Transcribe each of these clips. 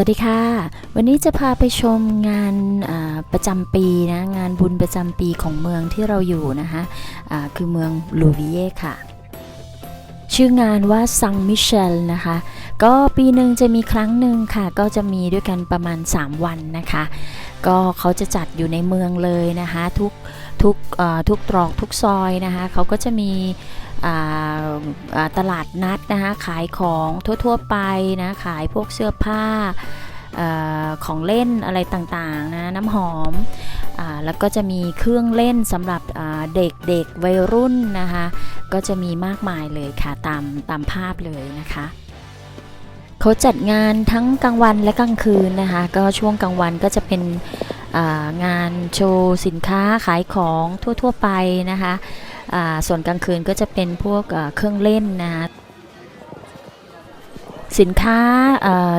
สวัสดีค่ะ วันนี้จะพาไปชมงานประจำปีนะงานบุญประจำปีของเมืองที่เราอยู่นะคะอ่าคือเมืองลูวิเย่ค่ะ ชื่องานว่าซังมิเชลนะคะ ก็ปีหนึ่งจะมีครั้งหนึ่งค่ะ ก็จะมีด้วยกันประมาณ 3 วันนะคะ ก็เขาจะจัดอยู่ในเมืองเลยนะคะ ทุกทุกทุกตรอกทุกซอยนะคะ เขาก็จะมี ตลาดนัดนะคะขายของทั่วๆไปนะขายพวกเสื้อผ้าอของเล่นอะไรต่างๆนะน้ำหอมอแล้วก็จะมีเครื่องเล่นสำหรับเด็กๆวัยรุ่นนะคะก็จะมีมากมายเลยค่ะตามตามภาพเลยนะคะเขาจัดงานทั้งกลางวันและกลางคืนนะคะก็ช่วงกลางวันก็จะเป็นงานโชว์สินค้าขายของทั่ว ๆ ไปนะคะ ส่วนกลางคืนก็จะเป็นพวกเครื่องเล่นนะคะสินค้า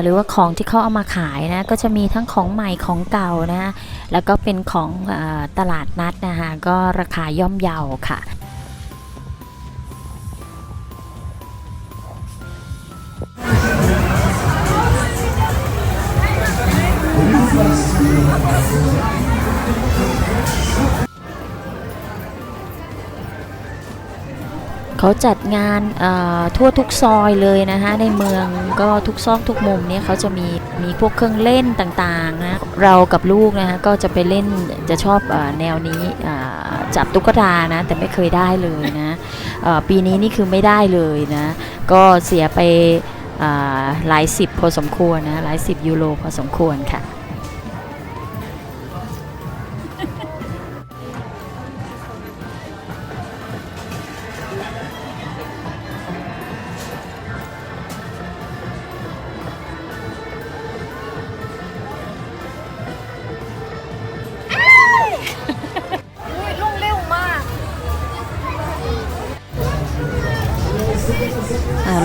หรือว่าของที่เขาเอามาขายนะก็จะมีทั้งของใหม่ของเก่านะแล้วก็เป็นของอตลาดนัดนะคะก็ราคาย่อมเยาค่ะ เขาจัดงานทั่วทุกซอยเลยนะคะในเมืองก็ทุกซอกทุกมุมเนี่ยเขาจะมีมีพวกเครื่องเล่นต่างๆนะเรากับลูกนะคะก็จะไปเล่นจะชอบอแนวนี้จับตุ๊กตานะแต่ไม่เคยได้เลยนะปีนี้นี่คือไม่ได้เลยนะก็เสียไปหลายสิบพอสมควรนะหลายสิบยูโรพอสมควรค่ะ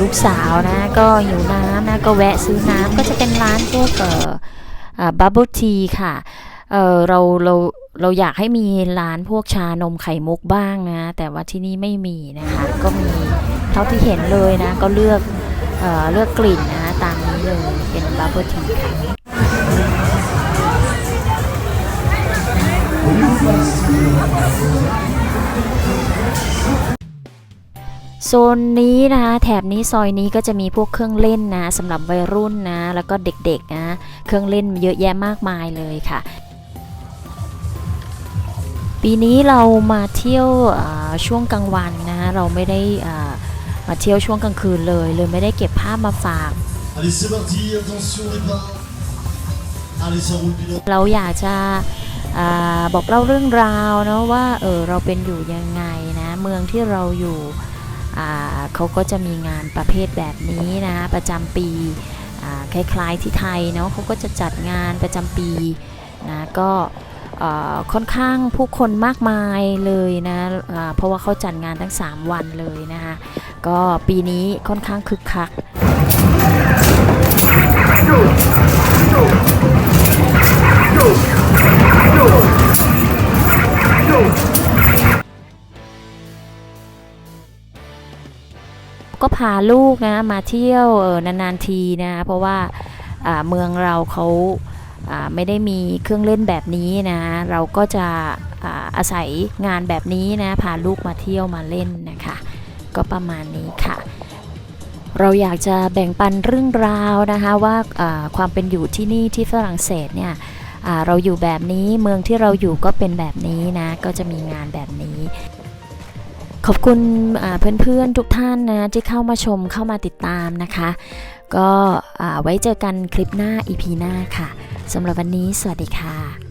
ลูกสาวนะก็หิวน้ำนะก็แวะซื้อน้ำก็จะเป็นร้านพวกเอ่อบับเบิลทีค่ะเออเราเราเราอยากให้มีร้านพวกชานมไข่มุกบ้างนะ แต่ว่าที่นี่ไม่มีนะคะ ก็มีเท่าที่เห็นเลยนะ ก็เลือกเออเลือกกลิ่นนะ ตามนี้เลยเป็นบับเบิลทีค่ะ โซนนี้นะคะแถบนี้ซอยนี้ก็จะมีพวกเครื่องเล่นนะสำหรับวัยรุ่นนะแล้วก็เด็กๆนะเครื่องเล่นเยอะแยะมากมายเลยค่ะ ปีนี้เรามาเที่ยวอ่าช่วงกลางวันนะเราไม่ได้อ่ามาเที่ยวช่วงกลางคืนเลยเลยไม่ได้เก็บภาพมาฝาก Allez, c'est parti, attention les pas. Allez, ça roule bien. เราอยากจะอาบอกเล่าเรื่องราวเนาะว่าเออเราเป็นอยู่ยังไงนะเมืองที่เราอยู่อ่า เขาก็จะมีงานประเภทแบบนี้นะประจำปีคล้ายๆที่ไทยเนาะเขาก็จะจัดงานประจำปีนะก็ค่อนข้างผู้คนมากมายเลยนะอ่าเพราะว่าเขาจัดงานทั้ง 3 วันเลยนะคะก็ปีนี้ค่อนข้างคึกคัก ก็พาลูกนะมาเที่ยวออนานๆทีนะเพราะว่าเมืองเราเขาไม่ได้มีเครื่องเล่นแบบนี้นะ เราก็จะอาศัยงานแบบนี้นะพาลูกมาเที่ยวมาเล่นนะคะ ก็ประมาณนี้ค่ะ เราอยากจะแบ่งปันเรื่องราวนะคะว่าความเป็นอยู่ที่นี่ที่ฝรั่งเศสเนี่ยเราอยู่แบบนี้เมืองที่เราอยู่ก็เป็นแบบนี้นะ ก็จะมีงานแบบนี้ ขอบคุณเพื่อนๆทุกท่านนะที่เข้ามาชมเข้ามาติดตามนะคะ ก็ไว้เจอกันคลิปหน้า EP หน้าค่ะสำหรับวันนี้ สวัสดีค่ะ